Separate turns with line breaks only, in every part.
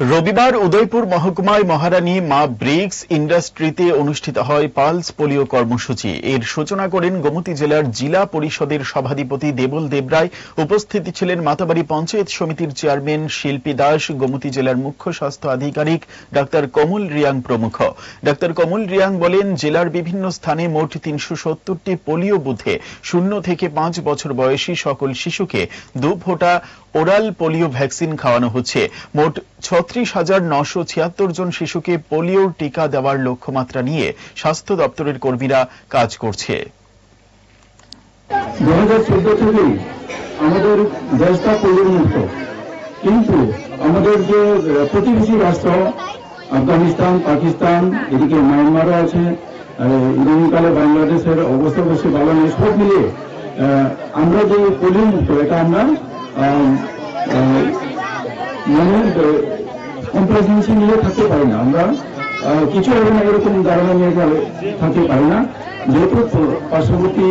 রবিবার উদয়পুর মহকুমায় মহারানী মা ব্রিক্স ইন্ডাস্ট্রিতে অনুষ্ঠিত হয় পালস পোলিও কর্মসূচি। এর সূচনা করেন গোমতী জেলার জেলা পরিষদের সভাধিপতি দেবল দেবরায় উপস্থিত ছিলেন মাতাবাড়ি পঞ্চায়েত সমিতির চেয়ারম্যান শিল্পী দাস, গোমতী জেলার মুখ্য স্বাস্থ্য আধিকারিক ডাক্তার কমল রিয়াং প্রমুখ। ডাক্তার কমল রিয়াং বলেন, জেলার বিভিন্ন স্থানে মোট তিনশো সত্তরটি পোলিও বুথে শূন্য থেকে পাঁচ বছর বয়সী সকল শিশুকে দু ফোঁটা ওরাল পোলিও ভ্যাকসিন খাওয়ানো হচ্ছে। মোট ছত্রিশ হাজার নশো ছিয়াত্তর জন শিশুকে পোলিওর টিকা দেওয়ার লক্ষ্যমাত্রা নিয়ে স্বাস্থ্য দপ্তরের কর্মীরা কাজ করছে।
দু হাজার চোদ্দ থেকেই আমাদের দেশটা পোলিও কিন্তু আমাদের যে প্রতিবেশী রাষ্ট্র আফগানিস্তান পাকিস্তান এদিকে মায়ানমারও আছে আহ, বাংলাদেশের অবস্থা বেশি ভালো নেই। সব মিলিয়ে আমরা যে পোলিও মুক্ত এটা আমরা মানে কমপ্লেসেন্সি নিয়ে থাকতে পারি না। আমরা আহ, কিছু এরকম এরকম ধারণা নিয়ে গেলে থাকতে পারি না। যেহেতু পার্শ্ববর্তী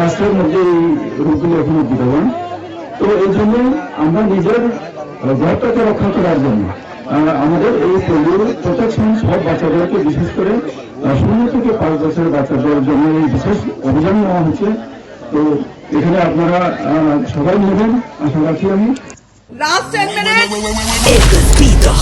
রাষ্ট্রের মধ্যে এই রোগগুলো এখনও বিদ্যমান তো এই জন্য আমরা নিজের ঘরটাকে রক্ষা করার জন্য আহ, আমাদের এই পোলিও প্রোটেকশন সব বাচ্চাদেরকে বিশেষ করে শূন্য থেকে পাঁচ বছরের বাচ্চাদের জন্য এই বিশেষ অভিযান নেওয়া হচ্ছে। তো এখানে আপনারা আহ, সবাই নেবেন আশা রাখি আমি।